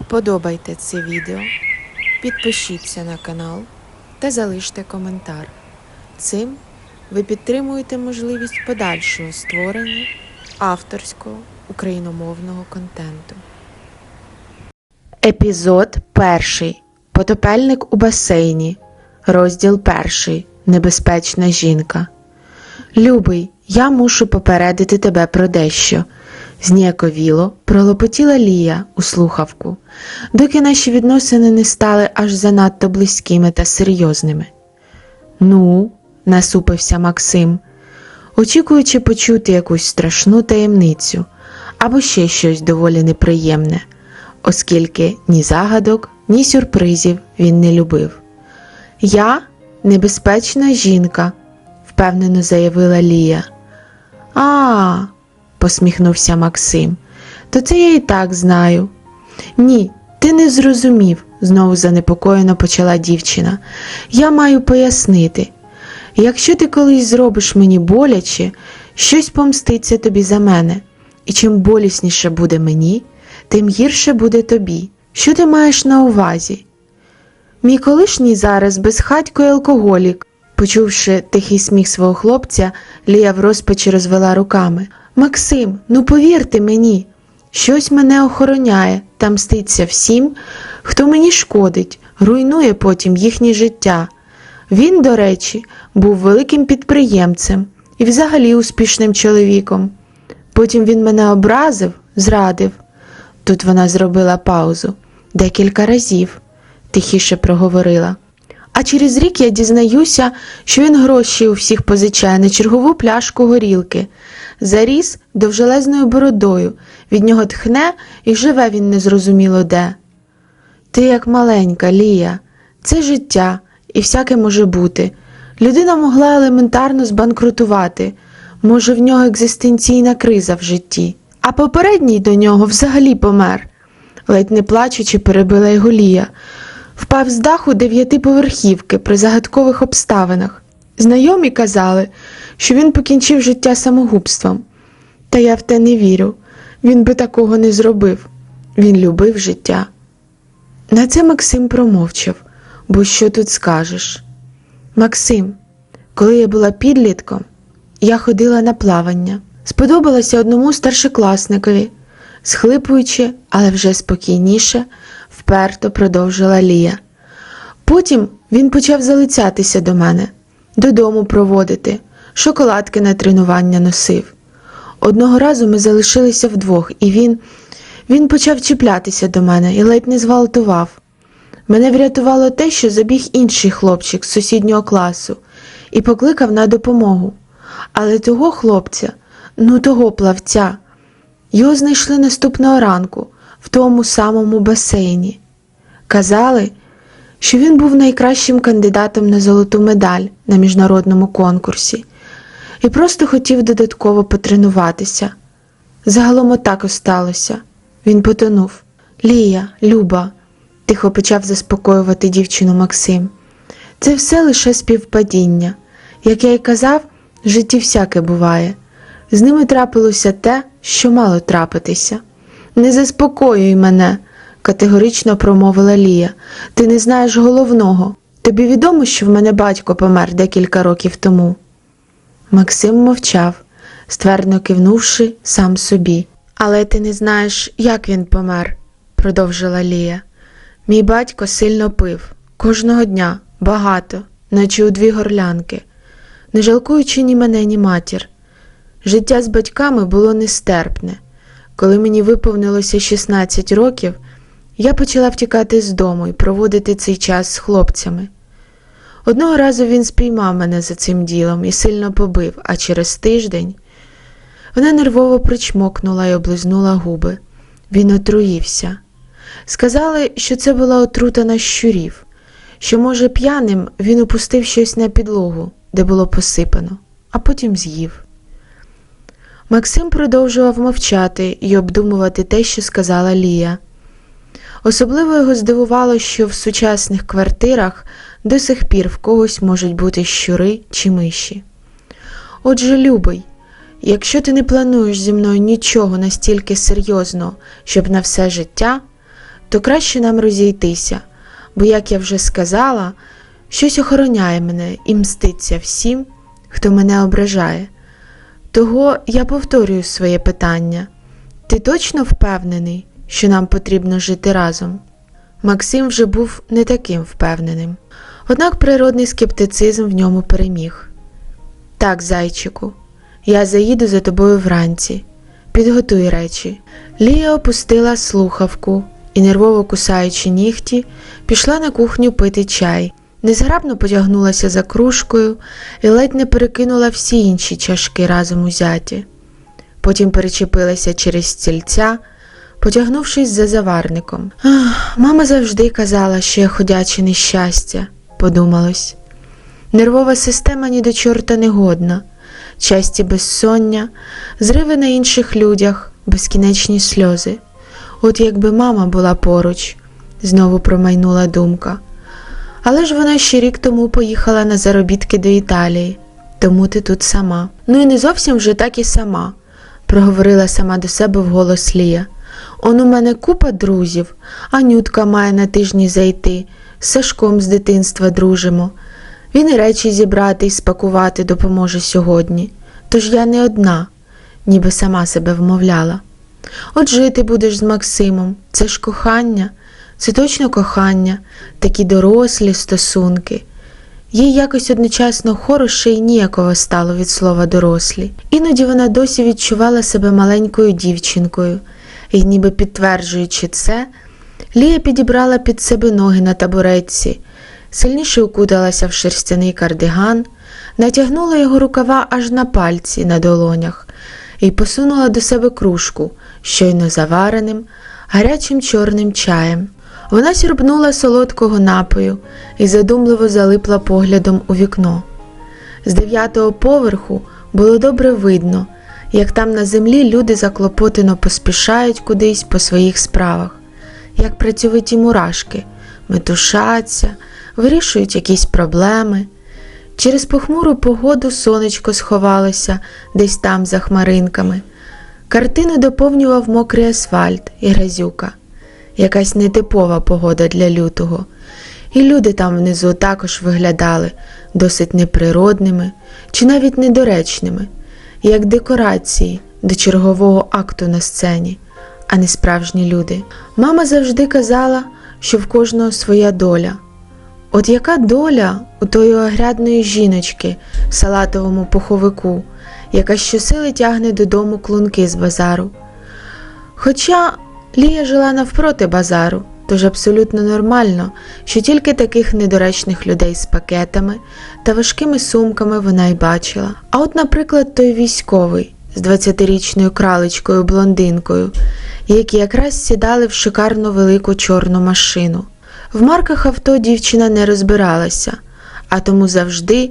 Вподобайте це відео, підпишіться на канал та залиште коментар. Цим ви підтримуєте можливість подальшого створення авторського україномовного контенту. Епізод перший. Потопельник у басейні. Розділ перший. Небезпечна жінка. Любий, я мушу попередити тебе про дещо. Зніяковіло пролопотіла Лія у слухавку, доки наші відносини не стали аж занадто близькими та серйозними. Ну, насупився Максим, очікуючи почути якусь страшну таємницю або ще щось доволі неприємне, оскільки ні загадок, ні сюрпризів він не любив. Я небезпечна жінка, впевнено заявила Лія. А, посміхнувся Максим. То це я і так знаю. Ні, ти не зрозумів, знову занепокоєно почала дівчина. Я маю пояснити. Якщо ти колись зробиш мені боляче, щось помститься тобі за мене, і чим болісніше буде мені, тим гірше буде тобі. Що ти маєш на увазі? Мій колишній зараз безхатько й алкоголік. Почувши тихий сміх свого хлопця, Лія в розпачі розвела руками. Максим, ну повірте мені, щось мене охороняє та мститься всім, хто мені шкодить, руйнує потім їхнє життя. Він, до речі, був великим підприємцем і взагалі успішним чоловіком. Потім він мене образив, зрадив. Тут вона зробила паузу декілька разів, тихіше проговорила. А через рік я дізнаюся, що він гроші у всіх позичає на чергову пляшку горілки. Заріс довжелезною бородою, від нього тхне і живе він незрозуміло де. Ти як маленька, Лія, це життя, і всяке може бути. Людина могла елементарно збанкрутувати, може, в нього екзистенційна криза в житті, а попередній до нього взагалі помер. Ледь не плачучи, перебила його Лія. Впав з даху дев'ятиповерхівки при загадкових обставинах. Знайомі казали, що він покінчив життя самогубством. Та я в те не вірю. Він би такого не зробив. Він любив життя. На це Максим промовчав, бо що тут скажеш? Максим, коли я була підлітком, я ходила на плавання. Сподобалася одному старшокласникові, схлипуючи, але вже спокійніше, вперто продовжила Лія. Потім він почав залицятися до мене, додому проводити, шоколадки на тренування носив. Одного разу ми залишилися вдвох, і він, він почав чіплятися до мене і ледь не зґвалтував. Мене врятувало те, що забіг інший хлопчик з сусіднього класу і покликав на допомогу. Але того хлопця, ну того плавця, його знайшли наступного ранку в тому самому басейні. Казали, що він був найкращим кандидатом на золоту медаль на міжнародному конкурсі і просто хотів додатково потренуватися. Загалом отак і сталося. Він потонув. Лія, Люба, тихо почав заспокоювати дівчину Максим. Це все лише співпадіння. Як я й казав, в житті всяке буває. З ними трапилося те, що мало трапитися. Не заспокоюй мене, категорично промовила Лія. Ти не знаєш головного. Тобі відомо, що в мене батько помер декілька років тому. Максим мовчав, ствердно кивнувши сам собі. Але ти не знаєш, як він помер, продовжила Лія. Мій батько сильно пив кожного дня, багато, наче у дві горлянки, не жалкуючи ні мене, ні матір. Життя з батьками було нестерпне. Коли мені виповнилося 16 років, я почала втікати з дому і проводити цей час з хлопцями. Одного разу він спіймав мене за цим ділом і сильно побив, а через тиждень вона нервово причмокнула і облизнула губи. Він отруївся. Сказали, що це була отрута на щурів, що, може, п'яним він опустив щось на підлогу, де було посипано, а потім з'їв. Максим продовжував мовчати і обдумувати те, що сказала Лія. Особливо його здивувало, що в сучасних квартирах до сих пір в когось можуть бути щури чи миші. Отже, любий, якщо ти не плануєш зі мною нічого настільки серйозного, щоб на все життя, то краще нам розійтися, бо, як я вже сказала, щось охороняє мене і мститься всім, хто мене ображає. Того я повторюю своє питання. Ти точно впевнений, що нам потрібно жити разом? Максим вже був не таким впевненим. Однак природний скептицизм в ньому переміг. Так, зайчику, я заїду за тобою вранці. Підготуй речі. Лія опустила слухавку і, нервово кусаючи нігті, пішла на кухню пити чай. Незграбно потягнулася за кружкою і ледь не перекинула всі інші чашки разом узяті. Потім перечепилася через стільця, потягнувшись за заварником. Мама завжди казала, що я ходяче нещастя, подумалось. Нервова система ні до чорта не годна, часті безсоння, зриви на інших людях, безкінечні сльози. От якби мама була поруч, знову промайнула думка. Але ж вона ще рік тому поїхала на заробітки до Італії, тому ти тут сама. Ну і не зовсім вже так і сама, проговорила сама до себе вголос Лія. Он у мене купа друзів, Анютка має на тижні зайти, з Сашком з дитинства дружимо. Він і речі зібрати і спакувати допоможе сьогодні. Тож я не одна, ніби сама себе вмовляла. От жити будеш з Максимом, це ж кохання, це точно кохання, такі дорослі стосунки. Їй якось одночасно хороше і ніяково стало від слова дорослі. Іноді вона досі відчувала себе маленькою дівчинкою, і, ніби підтверджуючи це, Лія підібрала під себе ноги на табуретці, сильніше укуталася в шерстяний кардиган, натягнула його рукава аж на пальці на долонях і посунула до себе кружку, щойно завареним, гарячим чорним чаєм. Вона сірбнула солодкого напою і задумливо залипла поглядом у вікно. З дев'ятого поверху було добре видно, як там на землі люди заклопотано поспішають кудись по своїх справах, як працьовиті мурашки, метушаться, вирішують якісь проблеми. Через похмуру погоду сонечко сховалося десь там за хмаринками. Картину доповнював мокрий асфальт і грязюка, якась нетипова погода для лютого. І люди там внизу також виглядали досить неприродними чи навіть недоречними, як декорації до чергового акту на сцені, а не справжні люди. Мама завжди казала, що в кожного своя доля. От яка доля у тої огрядної жіночки в салатовому пуховику, яка щосили тягне додому клунки з базару. Хоча Лія жила навпроти базару, тож абсолютно нормально, що тільки таких недоречних людей з пакетами та важкими сумками вона й бачила. А от, наприклад, той військовий з 20-річною кралечкою блондинкою, які якраз сідали в шикарну велику чорну машину. В марках авто дівчина не розбиралася, а тому завжди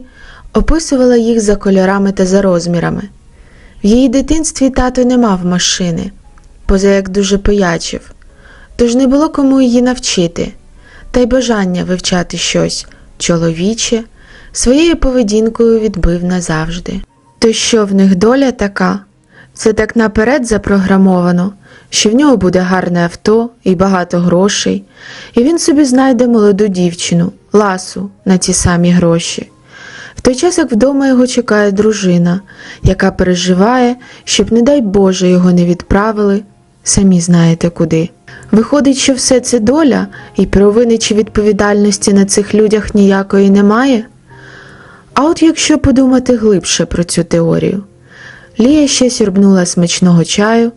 описувала їх за кольорами та за розмірами. В її дитинстві тато не мав машини, поза як дуже пиячив, тож не було кому її навчити, та й бажання вивчати щось чоловіче своєю поведінкою відбив назавжди. То що в них доля така? Це так наперед запрограмовано, що в нього буде гарне авто і багато грошей, і він собі знайде молоду дівчину, ласу на ті самі гроші. В той час, як вдома його чекає дружина, яка переживає, щоб, не дай Боже, його не відправили, самі знаєте куди. Виходить, що все це доля, і провини чи відповідальності на цих людях ніякої немає? А от якщо подумати глибше про цю теорію. Лія ще сірбнула смачного чаю,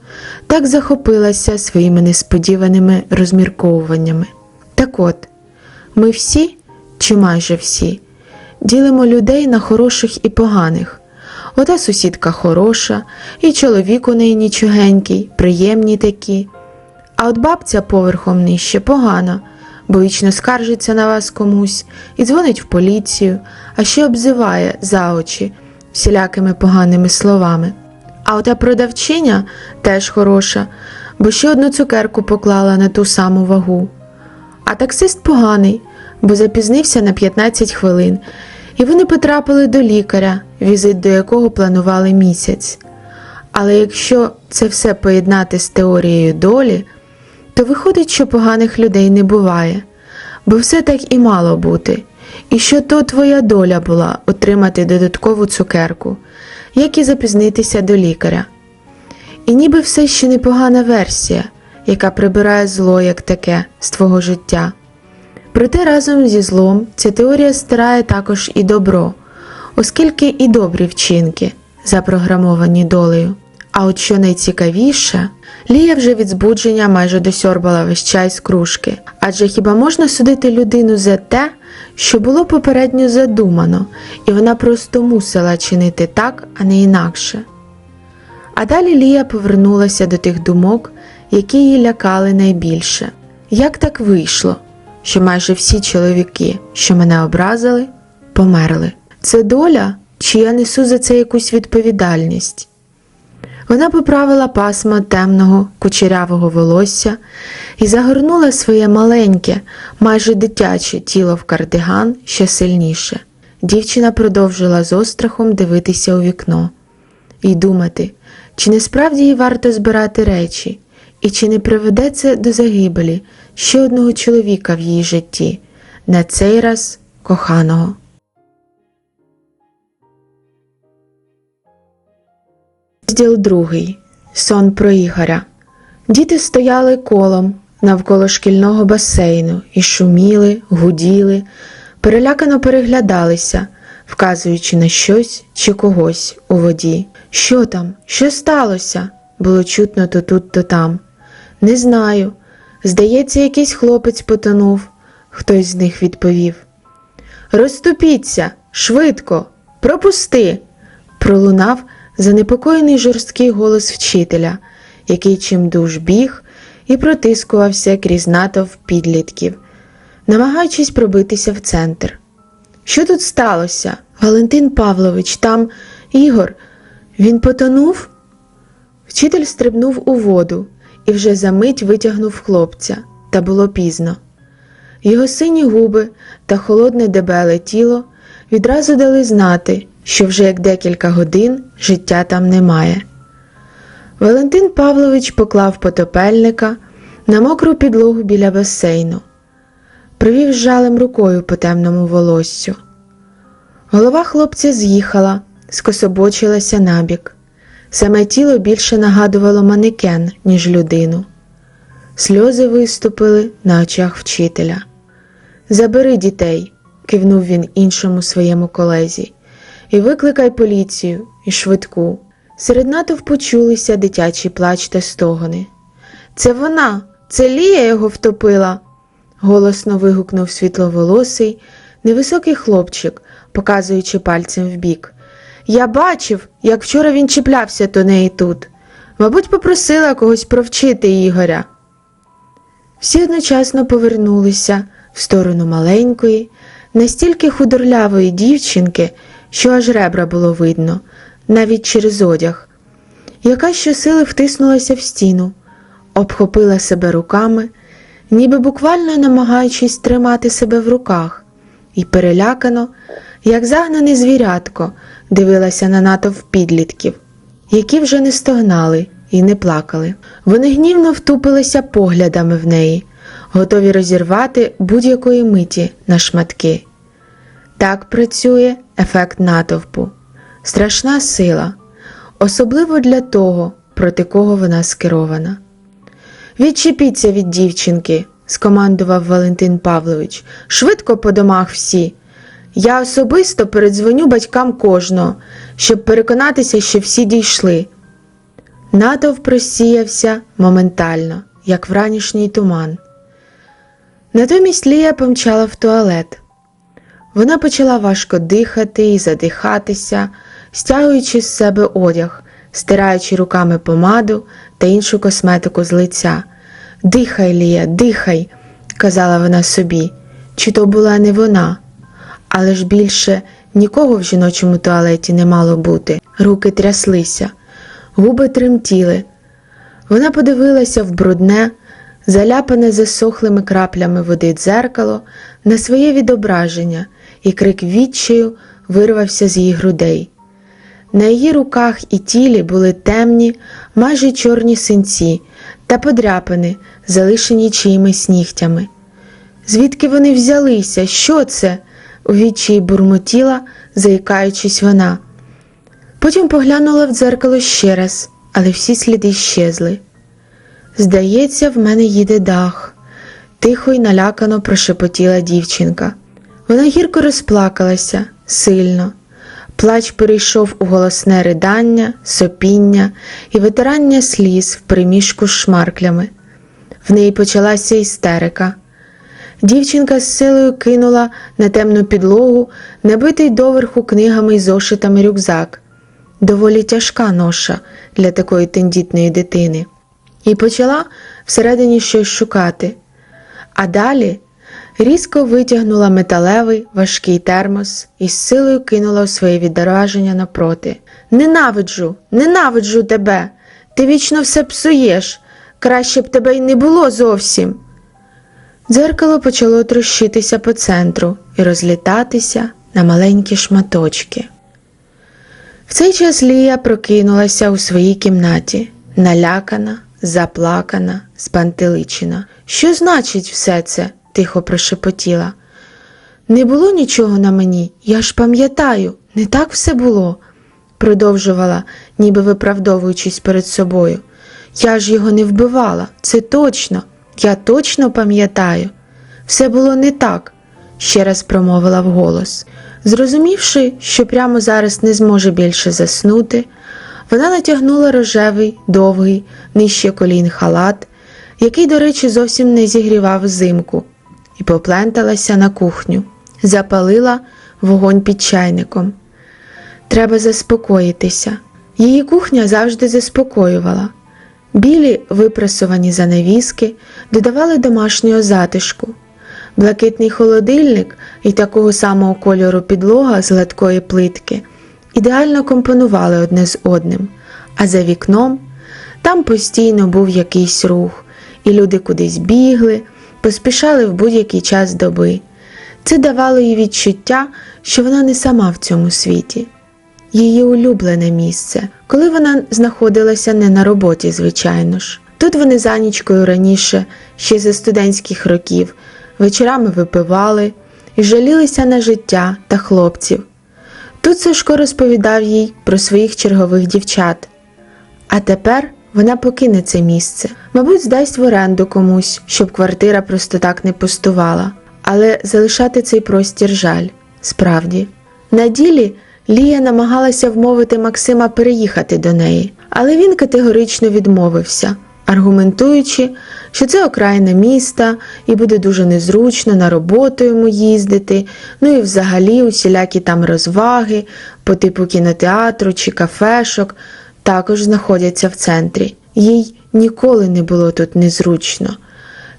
так захопилася своїми несподіваними розмірковуваннями. Так от, ми всі, чи майже всі, ділимо людей на хороших і поганих. Ота сусідка хороша, і чоловік у неї нічогенький, приємні такі. А от бабця поверхом нижче погана, бо вічно скаржиться на вас комусь і дзвонить в поліцію, а ще обзиває за очі всілякими поганими словами. А ота продавчиня теж хороша, бо ще одну цукерку поклала на ту саму вагу. А таксист поганий, бо запізнився на 15 хвилин, і вони потрапили до лікаря, візит до якого планували місяць. Але якщо це все поєднати з теорією долі, то виходить, що поганих людей не буває, бо все так і мало бути, і що то твоя доля була отримати додаткову цукерку, як і запізнитися до лікаря. І ніби все ще непогана версія, яка прибирає зло як таке з твого життя. Проте разом зі злом ця теорія стирає також і добро, оскільки і добрі вчинки запрограмовані долею. А от що найцікавіше, Лія вже від збудження майже досьорбала весь чай з кружки. Адже хіба можна судити людину за те, що було попередньо задумано, і вона просто мусила чинити так, а не інакше. А далі Лія повернулася до тих думок, які її лякали найбільше. Як так вийшло, що майже всі чоловіки, що мене образили, померли? Це доля, чи я несу за це якусь відповідальність? Вона поправила пасма темного кучерявого волосся і загорнула своє маленьке, майже дитяче тіло в кардиган ще сильніше. Дівчина продовжила з острахом дивитися у вікно і думати, чи не справді їй варто збирати речі, і чи не приведе це до загибелі ще одного чоловіка в її житті, на цей раз коханого. Розділ другий. Сон про Ігоря. Діти стояли колом навколо шкільного басейну і шуміли, гуділи, перелякано переглядалися, вказуючи на щось чи когось у воді. Що там? Що сталося? було чутно то тут, то там. Не знаю. Здається, якийсь хлопець потонув, хтось з них відповів. Розступіться, швидко, пропусти. пролунав занепокоєний жорсткий голос вчителя, який чимдуж біг і протискувався крізь натовп підлітків, намагаючись пробитися в центр. Що тут сталося? Валентин Павлович, там Ігор, він потонув? Вчитель стрибнув у воду і вже за мить витягнув хлопця, та було пізно. Його сині губи та холодне дебеле тіло відразу дали знати, що вже як декілька годин життя там немає. Валентин Павлович поклав потопельника на мокру підлогу біля басейну, провів жалем рукою по темному волоссю. Голова хлопця з'їхала, скособочилася набік. Саме тіло більше нагадувало манекен, ніж людину. Сльози виступили на очах вчителя. Забери дітей, кивнув він іншому своєму колезі, і викликай поліцію і швидку. Серед натовпу чулися дитячий плач та стогони. Це вона, це Лія його втопила. голосно вигукнув світловолосий, невисокий хлопчик, показуючи пальцем вбік. Я бачив, як вчора він чіплявся до неї тут. Мабуть, попросила когось провчити Ігоря. Всі одночасно повернулися в сторону маленької, настільки худорлявої дівчинки, що аж ребра було видно, навіть через одяг, яка щосили втиснулася в стіну, обхопила себе руками, ніби буквально намагаючись тримати себе в руках, і перелякано, як загнане звірятко, дивилася на натовп підлітків, які вже не стогнали і не плакали. Вони гнівно втупилися поглядами в неї, готові розірвати будь-якої миті на шматки. Так працює ефект натовпу, страшна сила, особливо для того, проти кого вона скерована. Відчепіться від дівчинки, скомандував Валентин Павлович. Швидко по домах всі. Я особисто передзвоню батькам кожного, щоб переконатися, що всі дійшли. Натовп розсіявся моментально, як вранішній туман. Натомість Лія помчала в туалет. Вона почала важко дихати і задихатися, стягуючи з себе одяг, стираючи руками помаду та іншу косметику з лиця. Дихай, Лія, дихай, казала вона собі, чи то була не вона. Але ж більше нікого в жіночому туалеті не мало бути. Руки тряслися, губи тремтіли. Вона подивилася в брудне, заляпане засохлими краплями води дзеркало на своє відображення, і крик відчаю вирвався з її грудей. На її руках і тілі були темні, майже чорні синці та подряпини залишені чиїмись нігтями. Звідки вони взялися? Що це? у відчаї бурмотіла, заїкаючись вона. Потім поглянула в дзеркало ще раз, але всі сліди щезли. Здається, в мене їде дах, тихо й налякано прошепотіла дівчинка. Вона гірко розплакалася, сильно. Плач перейшов у голосне ридання, сопіння і витирання сліз в приміжку з шмарклями. В неї почалася істерика. Дівчинка з силою кинула на темну підлогу, набитий доверху книгами й зошитами рюкзак. Доволі тяжка ноша для такої тендітної дитини. І почала всередині щось шукати. А далі різко витягнула металевий важкий термос і з силою кинула у своє відраження напроти. Ненавиджу, ненавиджу тебе. Ти вічно все псуєш. Краще б тебе й не було зовсім. Дзеркало почало трощитися по центру і розлітатися на маленькі шматочки. В цей час Лія прокинулася у своїй кімнаті, налякана, заплакана, спантеличена. Що значить все це? Тихо прошепотіла. Не було нічого на мені, я ж пам'ятаю, не так все було, продовжувала, ніби виправдовуючись перед собою. Я ж його не вбивала, це точно, я точно пам'ятаю. Все було не так, ще раз промовила вголос. Зрозумівши, що прямо зараз не зможе більше заснути, вона натягнула рожевий, довгий, нижче колін халат, який, до речі, зовсім не зігрівав взимку, і попленталася на кухню, запалила вогонь під чайником. Треба заспокоїтися. Її кухня завжди заспокоювала. Білі випрасувані занавіски додавали домашнього затишку. Блакитний холодильник і такого самого кольору підлога з гладкої плитки ідеально компонували одне з одним, а за вікном там постійно був якийсь рух, і люди кудись бігли, поспішали в будь-який час доби. Це давало їй відчуття, що вона не сама в цьому світі. Її улюблене місце, коли вона знаходилася не на роботі, звичайно ж. Тут вони за нічкою раніше, ще за студентських років, вечорами випивали і жалілися на життя та хлопців. Тут Сашко розповідав їй про своїх чергових дівчат. А тепер вона покине це місце, мабуть, здасть в оренду комусь, щоб квартира просто так не пустувала. Але залишати цей простір жаль, справді. На ділі Лія намагалася вмовити Максима переїхати до неї, але він категорично відмовився, аргументуючи, що це окраїна міста і буде дуже незручно на роботу йому їздити, ну і взагалі усілякі там розваги по типу кінотеатру чи кафешок також знаходяться в центрі. Їй ніколи не було тут незручно.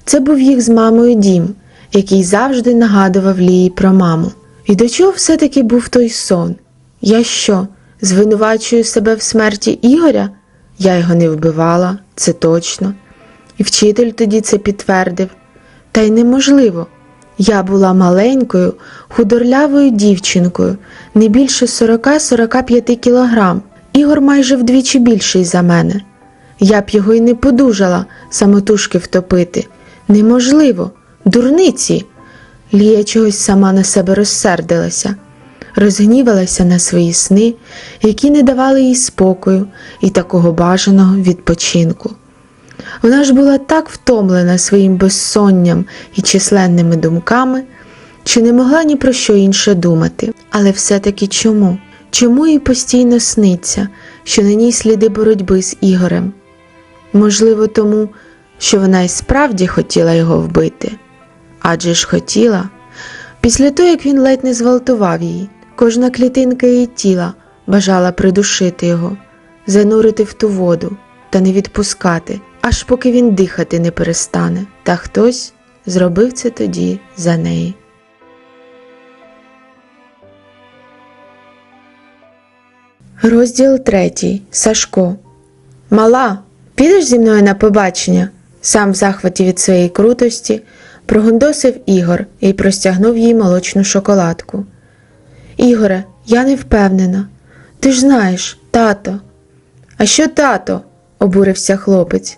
Це був їх з мамою дім, який завжди нагадував Лії про маму. І до чого все-таки був той сон? Я що, звинувачую себе в смерті Ігоря? Я його не вбивала, це точно. І вчитель тоді це підтвердив. Та й неможливо. Я була маленькою, худорлявою дівчинкою, не більше 40-45 кілограм. Ігор майже вдвічі більший за мене. Я б його й не подужала самотужки втопити. Неможливо, дурниці. Лія чогось сама на себе розсердилася, розгнівалася на свої сни, які не давали їй спокою і такого бажаного відпочинку. Вона ж була так втомлена своїм безсонням і численними думками, що не могла ні про що інше думати. Але все-таки чому? Чому їй постійно сниться, що на ній сліди боротьби з Ігорем? Можливо, тому, що вона і справді хотіла його вбити. Адже ж хотіла. Після того, як він ледь не зґвалтував її, кожна клітинка її тіла бажала придушити його, занурити в ту воду та не відпускати, аж поки він дихати не перестане, та хтось зробив це тоді за неї. Розділ третій. Сашко. Мала, підеш зі мною на побачення? Сам в захваті від своєї крутості прогондосив Ігор і простягнув їй молочну шоколадку. Ігоре, я не впевнена. Ти ж знаєш, тато. А що тато? обурився хлопець.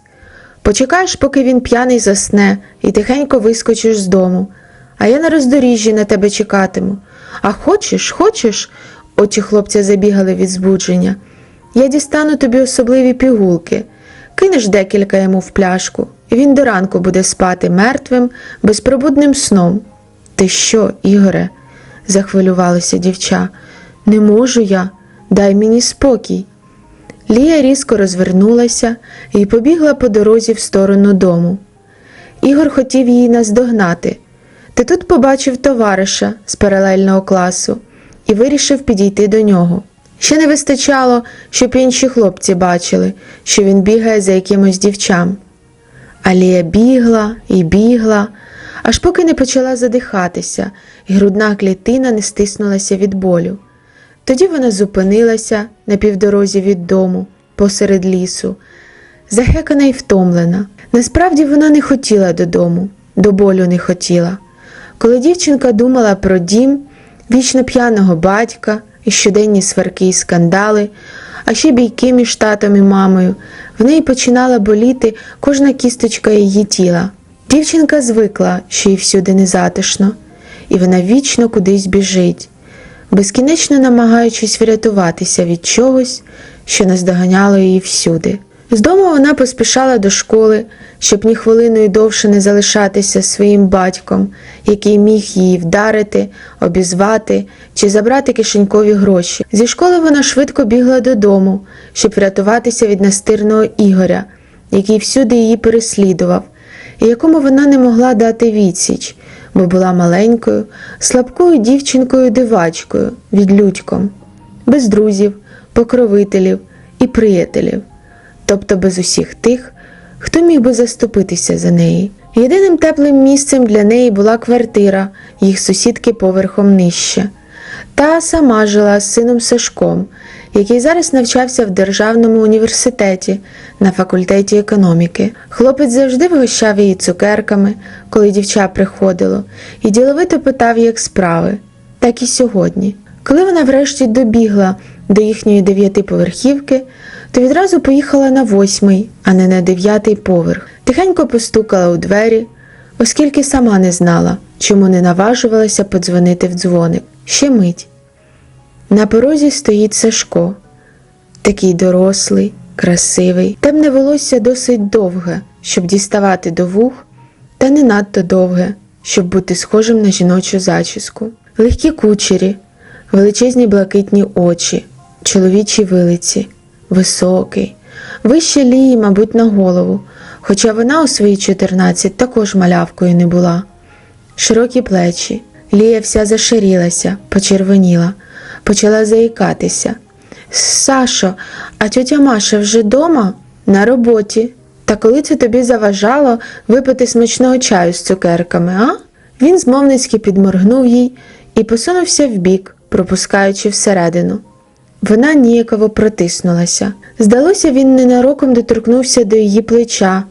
Почекаєш, поки він п'яний засне, і тихенько вискочиш з дому. А я на роздоріжжі на тебе чекатиму. А хочеш, хочеш? Очі хлопця забігали від збудження. Я дістану тобі особливі пігулки. Кинеш декілька йому в пляшку, і він до ранку буде спати мертвим, безпробудним сном. Ти що, Ігоре? захвилювалася дівча. Не можу я, дай мені спокій. Лія різко розвернулася і побігла по дорозі в сторону дому. Ігор хотів її наздогнати. Ти тут побачив товариша з паралельного класу і вирішив підійти до нього. Ще не вистачало, щоб інші хлопці бачили, що він бігає за якимось дівчам. Алія бігла і бігла, аж поки не почала задихатися, і грудна клітина не стиснулася від болю. Тоді вона зупинилася на півдорозі від дому, посеред лісу, захекана й втомлена. Насправді вона не хотіла додому, до болю не хотіла. Коли дівчинка думала про дім, вічно п'яного батька і щоденні сварки і скандали, а ще бійки між татом і мамою, в неї починала боліти кожна кісточка її тіла. Дівчинка звикла, що їй всюди незатишно, і вона вічно кудись біжить, безкінечно намагаючись врятуватися від чогось, що наздоганяло її всюди. З дому вона поспішала до школи, щоб ні хвилиною довше не залишатися своїм батьком, який міг її вдарити, обізвати чи забрати кишенькові гроші. Зі школи вона швидко бігла додому, щоб врятуватися від настирного Ігоря, який всюди її переслідував, і якому вона не могла дати відсіч, бо була маленькою, слабкою дівчинкою-дивачкою, відлюдьком, без друзів, покровителів і приятелів тобто без усіх тих, хто міг би заступитися за неї. Єдиним теплим місцем для неї була квартира їх сусідки поверхом нижче. Та сама жила з сином Сашком, який зараз навчався в державному університеті на факультеті економіки. Хлопець завжди вигощав її цукерками, коли дівча приходило, і діловито питав, як справи, так і сьогодні. Коли вона врешті добігла до їхньої дев'ятиповерхівки, то відразу поїхала на восьмий, а не на дев'ятий поверх. Тихенько постукала у двері, оскільки сама не знала, чому не наважувалася подзвонити в дзвоник. Ще мить. На порозі стоїть Сашко, такий дорослий, красивий, темне волосся досить довге, щоб діставати до вух, та не надто довге, щоб бути схожим на жіночу зачіску. Легкі кучері, величезні блакитні очі, чоловічі вилиці, високий, вище лії, мабуть, на голову, хоча вона у свої 14 також малявкою не була. Широкі плечі, Лія вся заширілася, почервоніла, почала заїкатися. Сашо, а тьотя Маша вже дома? На роботі. Та коли це тобі заважало випити смачного чаю з цукерками, а? Він змовницьки підморгнув їй і посунувся вбік, пропускаючи всередину. Вона ніяково протиснулася. Здалося, він ненароком доторкнувся до її плеча.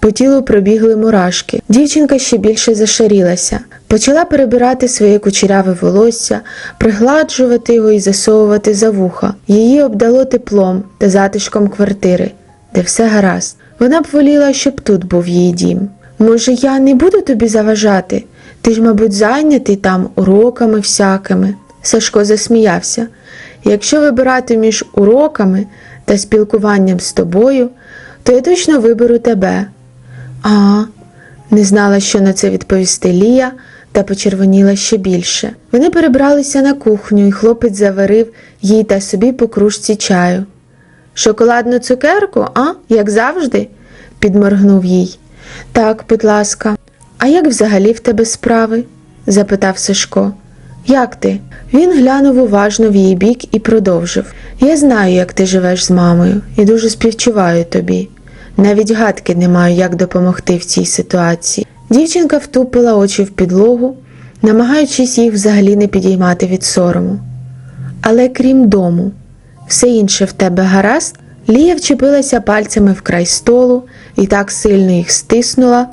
По тілу пробігли мурашки. Дівчинка ще більше зашарілася, почала перебирати своє кучеряве волосся, пригладжувати його і засовувати за вуха. Її обдало теплом та затишком квартири, де все гаразд. Вона б воліла, щоб тут був її дім. Може, я не буду тобі заважати? Ти ж, мабуть, зайнятий там уроками всякими. Сашко засміявся. Якщо вибирати між уроками та спілкуванням з тобою, то я точно виберу тебе. А, не знала, що на це відповісти Лія, та почервоніла ще більше. Вони перебралися на кухню, і хлопець заварив їй та собі по кружці чаю. Шоколадну цукерку, а, як завжди? підморгнув їй. Так, будь ласка, а як взагалі в тебе справи? запитав Сашко. Як ти? Він глянув уважно в її бік і продовжив. Я знаю, як ти живеш з мамою, і дуже співчуваю тобі. Навіть гадки не маю, як допомогти в цій ситуації. Дівчинка втупила очі в підлогу, намагаючись їх взагалі не підіймати від сорому. Але крім дому, все інше в тебе гаразд? Лія вчепилася пальцями в край столу і так сильно їх стиснула,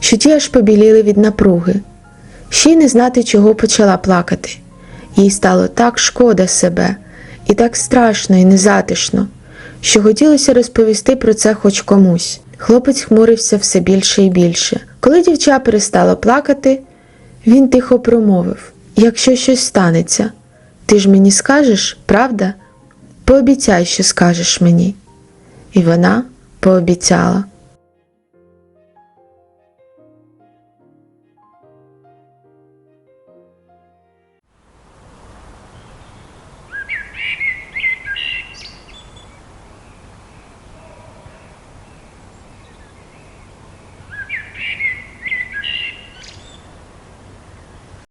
що ті аж побіліли від напруги. Ще й не знати, чого почала плакати. Їй стало так шкода себе, і так страшно і незатишно, що хотілося розповісти про це хоч комусь. Хлопець хмурився все більше і більше. Коли дівча перестала плакати, він тихо промовив: Якщо щось станеться, ти ж мені скажеш, правда? Пообіцяй, що скажеш мені. І вона пообіцяла.